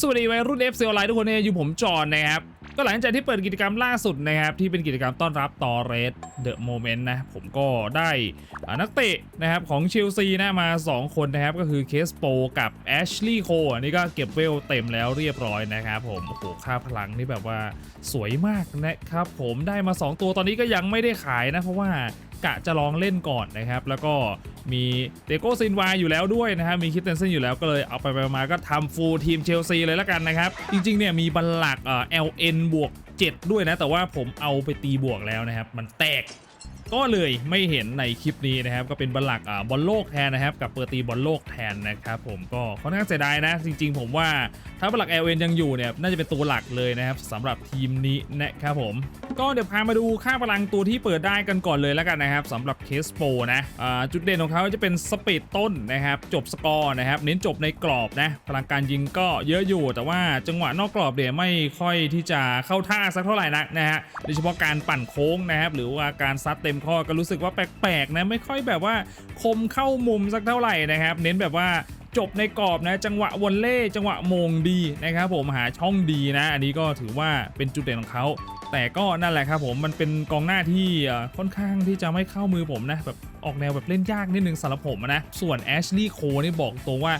สวัสดีวัยรุ่น FC ออนไลน์ทุกคนเนี่ยอยู่ผมจอนนะครับ ก็หลังจากที่เปิดกิจกรรมล่าสุดนะครับ ที่เป็นกิจกรรมต้อนรับตอเรสเดอะโมเมนต์นะ ผมก็ได้นักเตะนะครับของเชลซีนะมา 2 คนนะครับ ก็คือเคสโปกับแอชลีย์โคอันนี้ก็เก็บเวลเต็มแล้วเรียบร้อยนะครับผม โอ้โห ค่าพลังนี่แบบว่าสวยมากนะครับผมได้มา 2 ตัวตอนนี้ก็ยังไม่ได้ขายนะ เพราะว่า กะจะลองเล่นก่อนนะครับ แล้วก็มีเตโกซินวาอยู่แล้วด้วยนะครับมีคิดเตนเซนอยู่แล้วก็เลยเอาไปไปมาก็ทำฟูลทีมเชลซีเลยละกันนะครับ จริงๆเนี่ยมีบัลลักเอ่อ LN บวก7 ด้วยนะ แต่ว่าผมเอาไปตีบวกแล้วนะครับ มันแตก ก็เลยไม่เห็นในคลิปนี้นะครับ ก็เป็นบอลลักอ่าบอลโลกแทนนะครับ กับเปอร์ตีบอลโลกแทนนะครับผมก็ค่อนข้างเสียดายนะ จริง ๆ ผมว่าถ้าบอลลัก LN ยังอยู่เนี่ยน่าจะเป็นตัวหลักเลยนะครับสำหรับทีมนี้นะครับผมก็เดี๋ยวพามาดูค่าพลังตัวที่เปิดได้กันก่อนเลยแล้วกันนะครับสำหรับเคสโปนะจุดเด่นของเขาจะเป็นสปีดต้นนะครับจบสกอร์นะครับเน้นจบในกรอบนะพลังการยิงก็เยอะอยู่ แต่ว่าจังหวะนอกกรอบเนี่ยไม่ค่อยที่จะเข้าท่าสักเท่าไหร่นักนะฮะโดยเฉพาะการปั่นโค้งนะครับหรือว่าการซัดเต็มข้อก็รู้สึกว่าแปลกๆนะไม่ค่อยแบบว่าคมเข้ามุมสักเท่าไหร่นะครับ เน้นแบบว่าจบในกรอบนะจังหวะวอลเล่จังหวะมงดีนะครับผมหาช่องดีนะ อันนี้ก็ถือว่าเป็นจุดเด่นของเขาแต่ก็นั่นแหละครับผมมันเป็นกองหน้าที่ค่อนข้างที่จะไม่เข้ามือผมนะแบบออกแนวแบบเล่นยากนิดนึงสำหรับผมนะส่วนแอชลีย์โคนี่บอกตรงว่า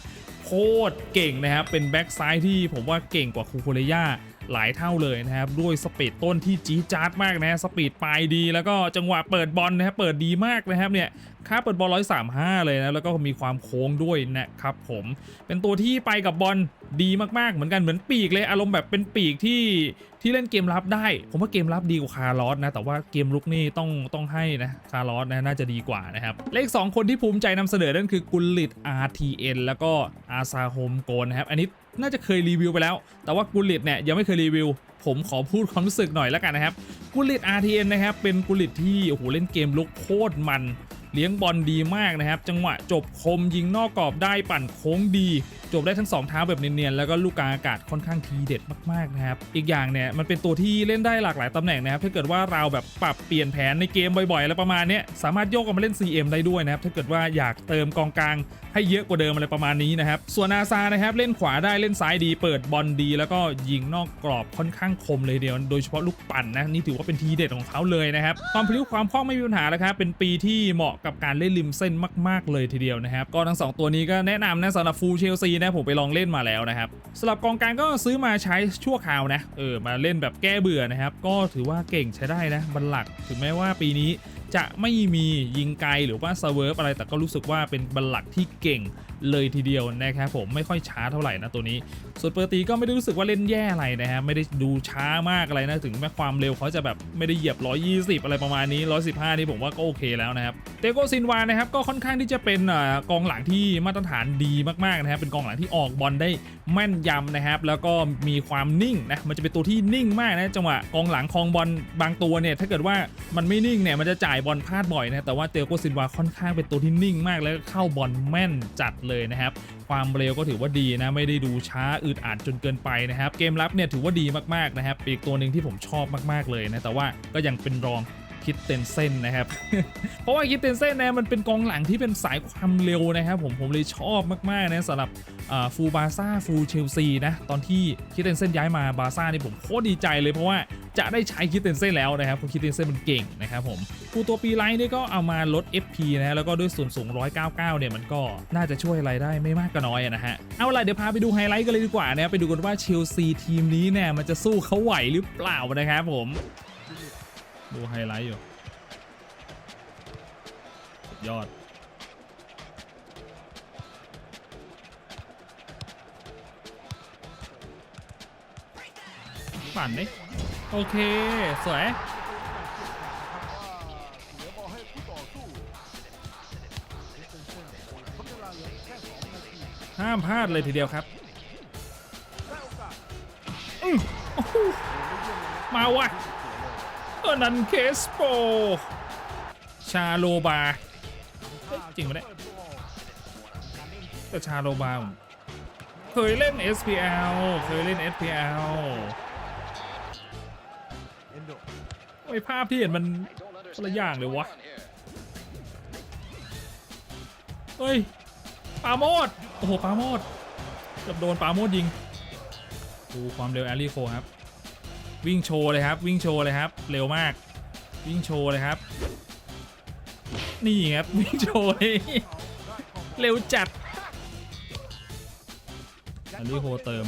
โคตรเก่งนะครับเป็นแบ็กซ้ายที่ผมว่าเก่งกว่าคูโคเรย่า หลายเท่าเลยนะครับ ด้วยสปีดต้นที่จี๊ดจ๊าดมากนะสปีดปลายดี แล้วก็จังหวะเปิดบอลนะครับเปิดดีมากนะครับเนี่ย ค่าเปิดบอล135เลยนะ แล้วก็มีความโค้งด้วยนะครับผมเป็นตัวที่ไปกับบอลดีมากๆ เหมือนกันเหมือนปีกเลยอารมณ์แบบเป็นปีกที่ที่เล่นเกมรับได้ ผมว่าเกมรับดีกว่าคาร์ลอสนะ แต่ว่าเกมลุกนี่ต้องต้องให้นะคาร์ลอสนะน่าจะดีกว่านะครับเลข 2 คนที่ภูมิใจนำเสนอนั่นคือกุลลิต RTN แล้วก็อาซาโฮมโกนนะครับ อันนี้น่าจะเคยรีวิวไปแล้ว แต่ว่ากุลลิตเนี่ยยังไม่เคยรีวิว ผมขอพูดความรู้สึกหน่อยแล้วกันนะครับกุลิต RTN นะครับเป็นกุลิตที่โอ้โหเล่นเกมลุกโคตรมัน เลี้ยงบอลดีมากนะครับ จังหวะจบคมยิงนอกกรอบได้ปั่นโค้งดี จบได้ทั้งสองเท้าแบบเนียนๆ แล้วก็ลูกกลางอากาศค่อนข้างทีเด็ดมากๆนะครับ อีกอย่างเนี่ยมันเป็นตัวที่เล่นได้หลากหลายตำแหน่งนะครับ ถ้าเกิดว่าเราแบบปรับเปลี่ยนแผนในเกมบ่อยๆอะไรประมาณนี้สามารถโยกออกมาเล่น CM ได้ด้วยนะครับ ถ้าเกิดว่าอยากเติมกองกลางให้เยอะกว่าเดิมอะไรประมาณนี้นะครับ ส่วนอาซานะครับเล่นขวาได้เล่นซ้ายดี เปิดบอลดี แล้วก็ยิงนอกกรอบค่อนข้างคมเลยเดียว โดยเฉพาะลูกปั่นนะนี่ถือว่าเป็นทีเด็ดของเขาเลยนะครับความพลิ้วความคล่องไม่มีปัญหาแล้วครับเป็นปีที่เหมาะกับการเล่นริมเส้นมาก ๆ เลยทีเดียวนะครับ ก็ทั้งสองตัวนี้ก็แนะนำนะสำหรับฟูลเชลซีนะผมไปลองเล่นมาแล้วนะครับสำหรับกองกลางก็ซื้อมาใช้ชั่วคราวนะเออมาเล่นแบบแก้เบื่อนะครับก็ถือว่าเก่งใช้ได้นะบันหลักถึงแม้ว่าปีนี้ จะไม่มียิงไกลหรือว่าสเวิร์ฟอะไร แต่ก็รู้สึกว่าเป็นบัลลักที่เก่งเลยทีเดียวนะครับผมไม่ค่อยช้าเท่าไหร่นะตัวนี้ ส่วนเปอร์ตีก็ไม่ได้รู้สึกว่าเล่นแย่อะไรนะฮะไม่ได้ดูช้ามากอะไรนะถึงแม้ความเร็วเขาจะแบบไม่ได้เหยียบ 120 อะไรประมาณนี้ 115 นี่ผมว่าก็โอเคแล้วนะครับเตโกซินวานะครับก็ค่อนข้างที่จะเป็นอ่อกองหลังที่มาตรฐานดีมากๆนะครับเป็นกองหลังที่ออกบอลได้แม่นยำนะครับแล้วก็มีความนิ่งนะมันจะเป็นตัวที่นิ่งมากนะจังหวะกองหลังคลองบอลบางตัวเนี่ยถ้าเกิดว่ามันไม่นิ่งเนี่ยมันจะจ่ายบอลพลาดบ่อยนะแต่ว่าเตโกซินวาค่อนข้างเป็นตัวที่นิ่งมากแล้วเข้าบอลแม่นจัดเลยนะครับ ความเร็วก็ถือว่าดีนะ ไม่ได้ดูช้าอึดอัดจนเกินไปนะครับ เกมรับเนี่ยถือว่าดีมากๆนะครับ อีกตัวหนึ่งที่ผมชอบมากๆเลยนะแต่ว่าก็ยังเป็นรอง คิดเตนเซนนะครับ เพราะว่าคิดเตนเซนนะมันเป็นกองหลังที่เป็นสายความเร็วนะครับผมผมเลยชอบมากๆนะสำหรับฟูบาซ่าฟูเชลซีนะตอนที่คิดเตนเซนย้ายมาบาซ่านี่ผมโคตรดีใจเลยเพราะว่าจะได้ใช้คิดเตนเซนแล้วนะครับเพราะคิดเตนเซนมันเก่งนะครับผมฟูตัวปีไลท์นี่ก็เอามาลด FP นะฮะแล้วก็ด้วยส่วนสูง 199 เนี่ยมันก็น่าจะช่วยอะไรได้ไม่มากก็น้อยนะฮะเอาล่ะเดี๋ยวพาไปดูไฮไลท์กันเลยดีกว่านะครับไปดูกันว่าเชลซีทีมนี้เนี่ยมันจะสู้เขาไหวหรือเปล่านะครับผม ดูไฮไลท์อยู่สุดยอด ปั่นดิโอเค สวยห้ามพลาดเลยทีเดียวครับอื้อโอ้โหมาวะเเออนันเคสโป ชาโลบาเฮ้ยจริงปะเนี่ยแต่ชาโลบาเคยเล่น SPL เคยเล่น SPL ไอ้ภาพที่เห็นมันคนละอย่างเลยวะ เฮ้ยปาโมดโอ้โหปาโมดเกือบโดนปาโมดยิง ดูความเร็วแอลลี่โคครับ วิ่งโชว์เลยครับ วิ่งโชว์เลยครับ เร็วมาก วิ่งโชว์เลยครับ นี่ครับวิ่งโชว์เลยเร็วจัดแอลลี่โคเติม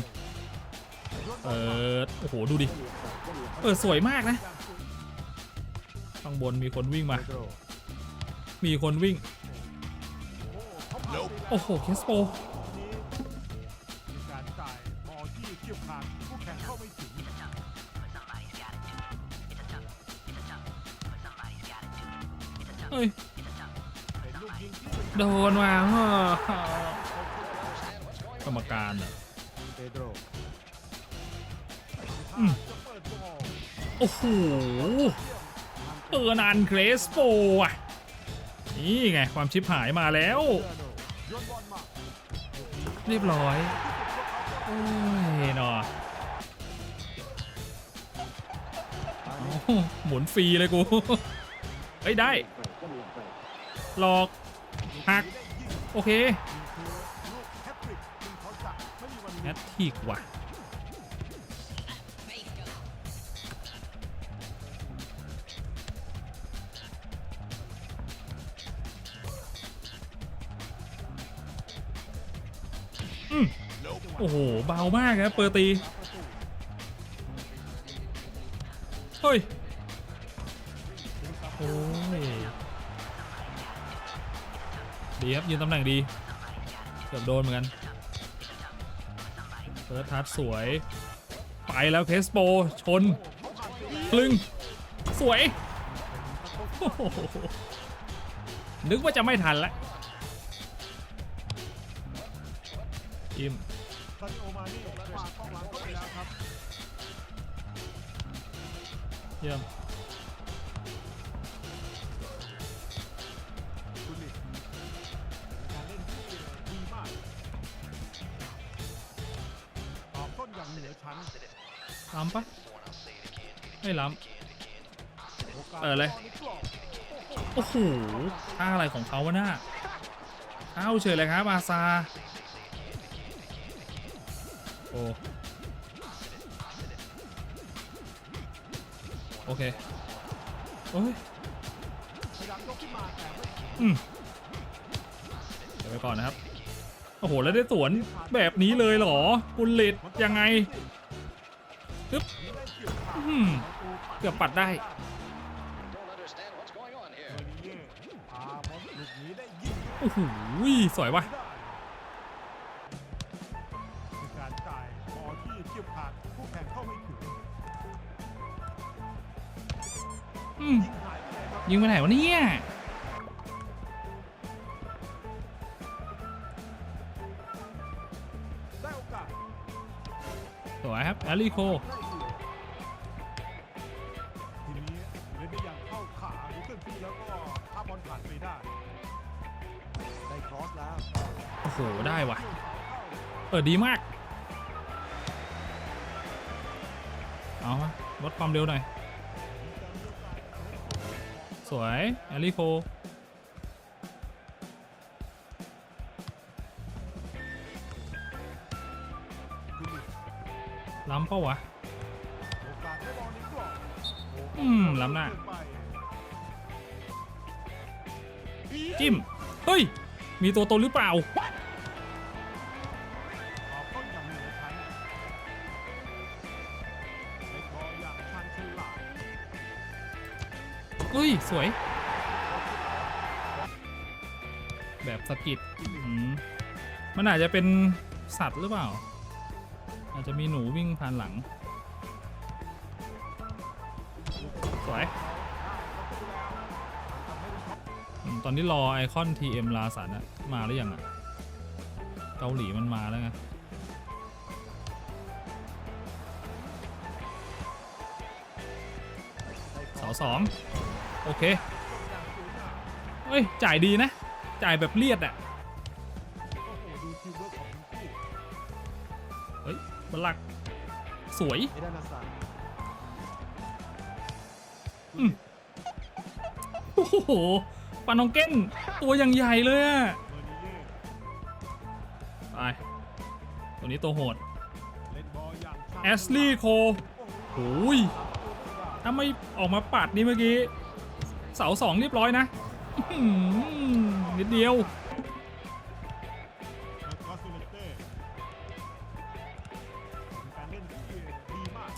เปิดโอ้โหดูดิเปิดสวยมากนะข้างบนมีคนวิ่งมา มีคนวิ่ง โอ้โห เคสโป เกี่ยวขาดผู้แข่งเข้าไม่ถึงเฮ้ยเป็นลูกยิงที่โดนมาฮ่ากรรมการเหรอเปโดรอืมจะเปิดบอลโอ้โหเออร์นันเครสโปอะ นี่ไง ความชิบหายมาแล้วเปโดรโยนบอลมาเรียบร้อย โอ้ยเนาะโอ้โหหมุนฟรีเลยกู เฮ้ย ได้ หลอกหัก โอเคแฮตทีกว่ะโอ้โห เบามากครับเปอร์ตี เฮ้ย ดีครับยืนตำแหน่งดีเกือบโดนเหมือนกันเฟิร์สทัชสวย ไปแล้วเคสโปชนคลึงสวย นึกว่าจะไม่ทันละอิมซาดิโอมานี่ฝากกองหลังเข้าไปแล้วครับเยี่ยม ล้ำปะไม่ล้โอกาสเออเลยบในกรโอ้โหท่าอะไรของเขาวะหน้าเข้าเฉยเลยครับอาซาโอ้โอเคโอ้ยอืมเดี๋ยวไปก่อนนะครับ โอ้โห แล้วได้สวนแบบนี้เลยเหรอ กุลลิตยังไง ปึ๊บเกือบปัดได้โอ้โหสวยว่ะการจ่ายบอที่เกี่ยวขาดผู้แข่งเข้าไม่ถึงยิงไปไหนวะเนี่ย วยครับแอลลี่โคได้อยู่ทีนี้เล่นได้อย่างเข้าขาหรือเคลื่อนที่แล้วก็พาบอลผ่านไปได้ได้ครอสแล้วโอ้โหได้ว่ะเปิดดีมาก เอามาลดความเร็วหน่อย สวยแอลลี่โค ล้ำเป้าวะ อืมล้ำหน้า จิ้ม เฮ้ย มีตัวตนหรือเปล่าออกต้นอย่างเฮ้ย สวย แบบสกิดมมันอาจจะเป็นสัตว์หรือเปล่า อาจจะมีหนูวิ่งผ่านหลัง สวย ตอนนี้รอไอคอน TM ลาสันอะมาหรือยังอะเกาหลีมันมาแล้วไงเสาสองโอเค เฮ้ย จ่ายดีนะ จ่ายแบบเลียดอะ เฮ้ยบลักสวยอืมโอ้โหปานองเก้น ตัวอย่างใหญ่เลยอะไปตัวนี้ตัวโหดเอลอย่างแอสลีย์โคโอ้ยถ้าไม่ออกมาปัดนี่เมื่อกี้ เสาสองเรียบร้อยนะนิดเดียว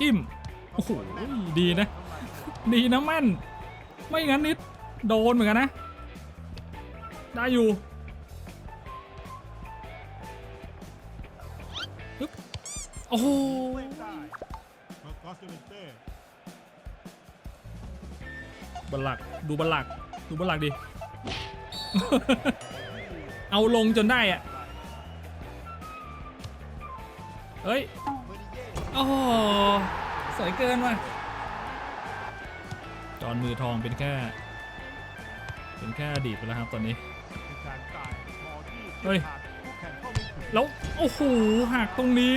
จิ้ม โอ้โห ดีนะ ดีนะแม่น ไม่งั้นนิด โดนเหมือนกันนะ ได้อยู่โอ้โหบัลลัก ดูบัลลัก ดูบัลลักดิ เอาลงจนได้อะเฮ้ย อ้โหสวยเกินว่ะ จอนมือทองเป็นแค่ เป็นแค่อดีตไปแล้วครับตอนนี้เป็นการจ่ายพอที่เฮ้ยขาดคู่แข่งเข้าไม่ถึงแล้ว โอ้โหหักตรงนี้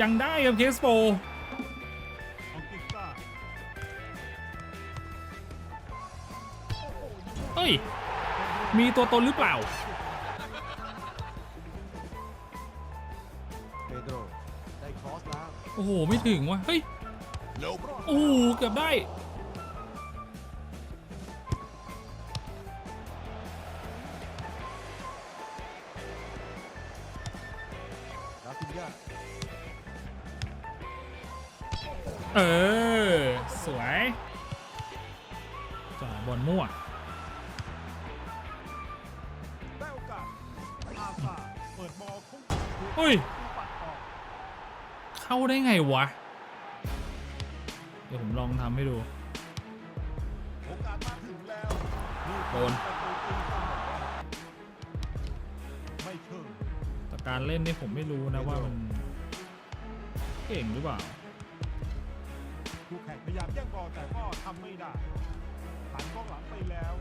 ยังได้กับเคสโปของกิซ่าเฮ้ย มีตัวตนหรือเปล่า โอ้โห ไม่ถึงว่ะ เฮ้ย โอ้โห เกือบได้ เออ สวยจ่ายบอลมั่วเปิดบอลคุ้มเฮ้ย เข้าได้ไงวะ เดี๋ยวผมลองทำให้ดู โอกาสมาถึงแล้วนี่โดนประตูตีเสมอไม่เชิงแต่การเล่นนี่ผมไม่รู้นะว่ามันเก่งหรือเปล่า คู่แข่งพยายามแย่งบอลแต่ก็ทำไม่ได้ผ่านกล้องหลังไปแล้ว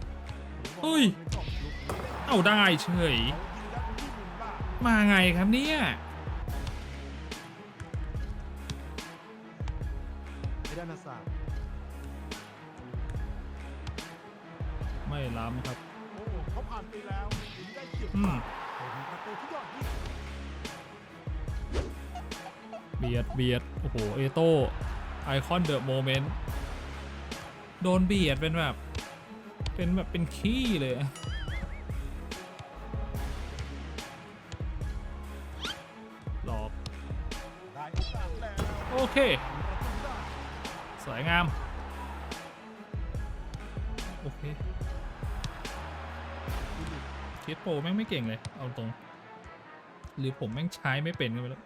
เฮ้ยจบลูกนี้ได้เอาได้เฉยเขายิงยัดที่มุมล่างมาไงครับเนี่ย ไม่ได้นาซาไม่ล้ำครับ โอ้เขาผ่านไปแล้วยิงได้เฉียบอืม ขาดโอ้โหประตูที่ยอดเยี่ยมเบียดเบียดโอ้โห เอโต้ไอคอนเดอะโมเมนต์โดนเบียดเป็นแบบ เป็นแบบเป็นขี้เลยอะหลอกได้โอกาสแล้วโอเคประตูได้ส วยงาม โอเคเคสโปรแม่งไม่เก่งเลย เอาตรง หรือผมแม่งใช้ไม่เป็นกันไปแล้ว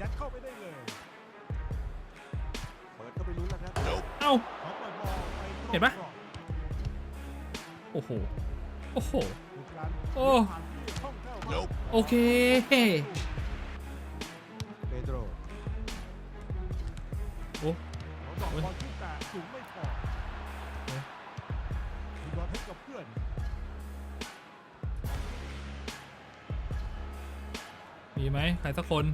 ยัดเข้าไปได้เลย เปิดเข้าไปลุ้นแล้วครับเอ้าเขาเปิดบอลไปตรงเห็นปะ กรอบโอ้โห โอ้โห ลูกนั้นโอ้ ผ่านที่ช่องเข้ามาโอเคเสูงไม่พอเอ๊ะมีบอลให้กับเพื่อน มีไหมใครสักคน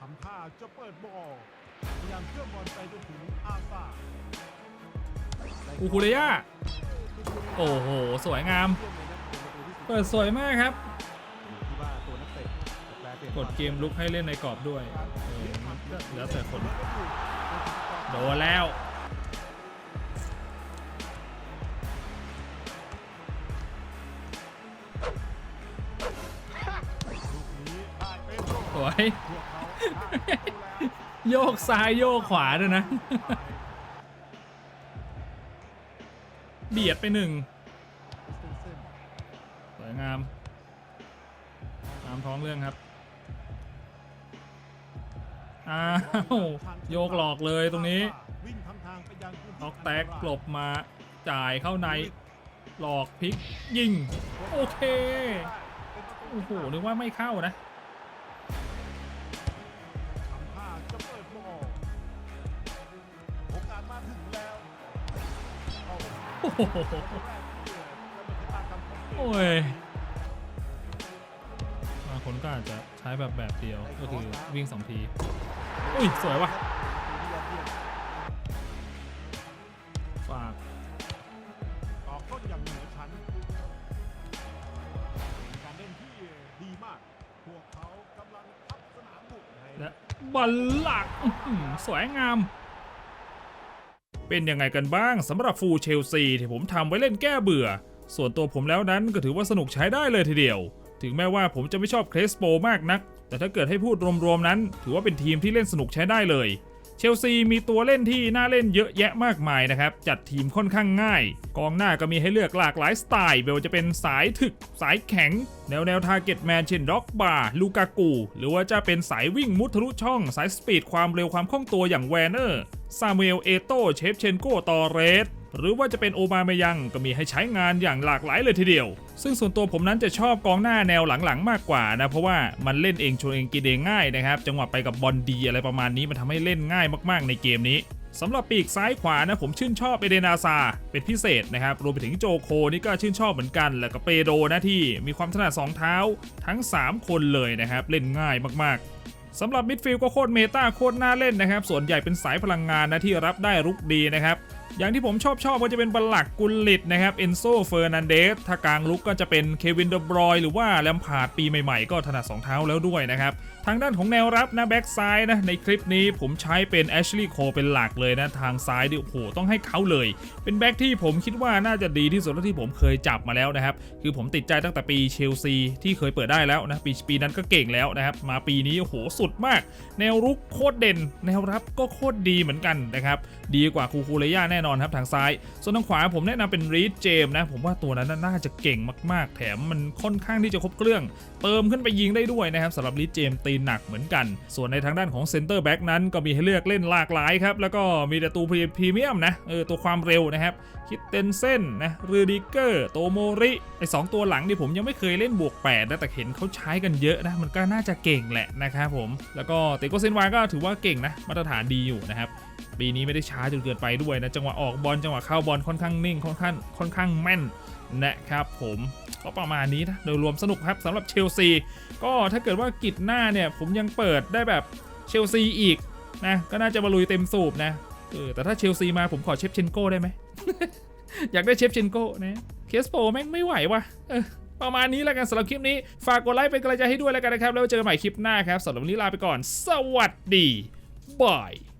ทำท่าจะเปิดบอลพยายามเชื่อมบอลไปจนถึงอาซาอูคูเรย่าโอ้โห สวยงาม เปิดสวยมากครับที่ว่าตัวนักเตะจะแปลเป็นกดเกมลุกให้เล่นในกรอบด้วยเออมันก็แล้วแต่คน โดนแล้ว วยโยกซ้ายโยกขวาด้วยนะ เบียดไปหนึ่งสวยงาม ตามท้องเรื่องครับอ้าวโยกหลอกเลยตรงนี้วิ่งทำทางไปยังพื้นที่ออกแตกกลบมาจ่ายเข้าใน หลอกพลิกยิง โอเค โอ้โหนึกว่าไม่เข้านะ โอ้ยบางคนก็อาจจะใช้แบบแบบเดียวก็คือวิ่งสองทีอุ้ย สวยว่ะ ฝากออกต้นอย่างเหนือชั้นเป็นการเล่นที่ดีมาก พวกเขากำลังและบอลหลักอื้อหือสวยงาม เป็นยังไงกันบ้างสำหรับฟูลเชลซีที่ผมทำไว้เล่นแก้เบื่อ ส่วนตัวผมแล้วนั้นก็ถือว่าสนุกใช้ได้เลยทีเดียว ถึงแม้ว่าผมจะไม่ชอบเครสโปมากนัก แต่ถ้าเกิดให้พูดรวมๆนั้น ถือว่าเป็นทีมที่เล่นสนุกใช้ได้เลย เชลซีมีตัวเล่นที่น่าเล่นเยอะแยะมากมายนะครับ จัดทีมค่อนข้างง่าย กองหน้าก็มีให้เลือกหลากหลายสไตล์ไม่ว่าจะเป็นสายถึก สายแข็ง แนวแนวทาร์เก็ตแมนเช่นด็อกบาลูกากู หรือว่าจะเป็นสายวิ่งมุทะลุช่อง สายสปีดความเร็วความคล่องตัวอย่างแวนเนอร์ ซามูเอลเอโตเชฟเชนโกตอเรสหรือว่าจะเป็นโอบาเมยังก็มีให้ใช้งานอย่างหลากหลายเลยทีเดียว ซึ่งส่วนตัวผมนั้นจะชอบกองหน้าแนวหลังๆ มากกว่านะ เพราะว่ามันเล่นเองชวนเองกินเองง่ายนะครับ จังหวะไปกับบอลดีอะไรประมาณนี้มันทำให้เล่นง่ายมากๆในเกมนี้สำหรับปีกซ้ายขวานะผมชื่นชอบเอเดนาซาเป็นพิเศษนะครับรวมไปถึงโจโคนี่ก็ชื่นชอบเหมือนกัน แล้วก็เปโดนะที่มีความถนัดสองเท้าทั้ง 3 คนเลยนะครับเล่นง่ายมากๆ สำหรับมิดฟิลด์ก็โคตรเมตาโคตรน่าเล่นนะครับ ส่วนใหญ่เป็นสายพลังงานนะที่รับได้รุกดีนะครับ อย่างที่ผมชอบชอบก็จะเป็นบัลหลักกุลลิตนะครับเอนโซเฟอร์นันเดสถ้ากลางลุกก็จะเป็นเควินเดบรอยหรือว่าแลมพาร์ดปีใหม่ๆ ก็ถนัดสองเท้าแล้วด้วยนะครับ ทางด้านของแนวรับนะแบ็กซ้ายนะในคลิปนี้ผมใช้เป็นแอชลีย์โคเป็นหลักเลยนะ ทางซ้ายดิโอ้โหต้องให้เขาเลย เป็นแบ็กที่ผมคิดว่าน่าจะดีที่สุดเท่าที่ผมเคยจับมาแล้วนะครับ คือผมติดใจตั้งแต่ปีเชลซีที่เคยเปิดได้แล้วนะปีปีนั้นก็เก่งแล้วนะครับมาปีนี้โอ้โหสุดมาก แนวรุกโคตรเด่น แนวรับก็โคตรดีเหมือนกันนะครับดีกว่าคูคูเลย่าแน่นอนครับทางซ้าย ส่วนทางขวาผมแนะนำเป็นรีดเจมนะ ผมว่าตัวนั้นน่าจะเก่งมากๆ แถมมันค่อนข้างที่จะครบเครื่อง เติมขึ้นไปยิงได้ด้วยนะครับสำหรับรีดเจมตีหนักเหมือนกัน ส่วนในทางด้านของเซนเตอร์แบ็กนั้นก็มีให้เลือกเล่นหลากหลายครับ แล้วก็มีแต่ตัวพรีเมียมนะเออตัวความเร็วนะครับคิดเตนเซนนะรูดิเกอร์โตโมริไอสองตัวหลังที่ผมยังไม่เคยเล่นบวก8นะแต่เห็นเขาใช้กันเยอะนะมันก็น่าจะเก่งแหละนะครับผมแล้วก็เตโกเซนวาก็ถือว่าเก่งนะมาตรฐานดีอยู่นะครับปีนี้ไม่ได้ช้าจนเกินไปด้วยนะจังหวะออกบอลจังหวะเข้าบอลค่อนข้างนิ่งค่อนข้างค่อนข้างแม่นนะครับผมก็ประมาณนี้นะโดยรวมสนุกครับสำหรับเชลซีก็ถ้าเกิดว่ากิจหน้าเนี่ยผมยังเปิดได้แบบเชลซีอีกนะก็น่าจะมาลุยเต็มสูบนะเออแต่ถ้าเชลซีมาผมขอเชฟเชนโก้ได้ไหมอยากได้เชฟเชนโก้นะเคสโปแม่งไม่ไหวว่ะประมาณนี้แล้วกันสำหรับคลิปนี้ ฝากกดไลค์เป็นกำลังใจให้ด้วยแล้วกันนะครับ แล้วเจอกันใหม่คลิปหน้าครับสำหรับวันนี้ลาไปก่อน สวัสดีบาย